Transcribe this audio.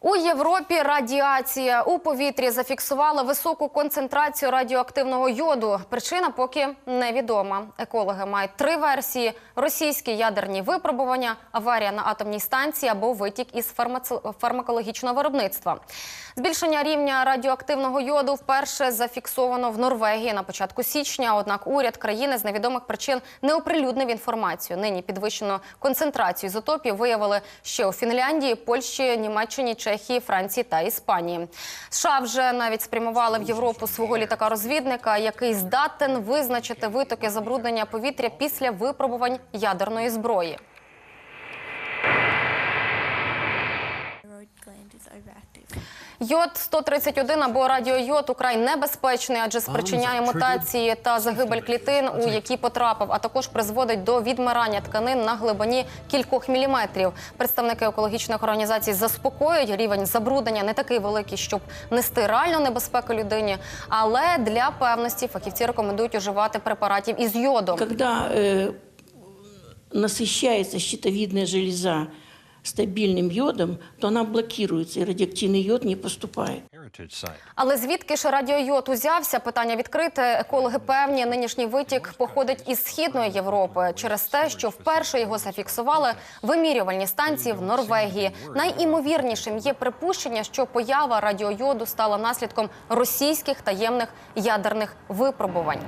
У Європі радіація у повітрі зафіксували високу концентрацію радіоактивного йоду. Причина поки невідома. Екологи мають три версії: російські ядерні випробування, аварія на атомній станції або витік із фармаци- фармакологічного виробництва. Збільшення рівня радіоактивного йоду вперше зафіксовано в Норвегії на початку січня. Однак уряд країни з невідомих причин не оприлюднив інформацію. Нині підвищену концентрацію ізотопів виявили ще у Фінляндії, Польщі, Німеччині, Чехії, Франції та Іспанії. США вже навіть спрямували в Європу свого літака-розвідника, який здатен визначити витоки забруднення повітря після випробувань ядерної зброї. Overactive. Йод 131 або радіойод украй небезпечний, адже спричиняє мутації та загибель клітин, у які потрапив, а також призводить до відмирання тканин на глибині кількох міліметрів. Представники екологічних організацій заспокоюють, рівень забруднення не такий великий, щоб нести реальну небезпеку людині. Але для певності фахівці рекомендують уживати препаратів із йодом. Когда э, насыщается щитовидная железа стабильным йодом, то она блокируется, и радиоактивный йод не поступает. Але звідки ж радіойод узявся? Питання відкрите. Екологи певні, нинішній витік походить із східної Європи через те, що вперше його зафіксували вимірювальні станції в Норвегії. Найімовірнішим є припущення, що поява радіойоду стала наслідком російських таємних ядерних випробувань.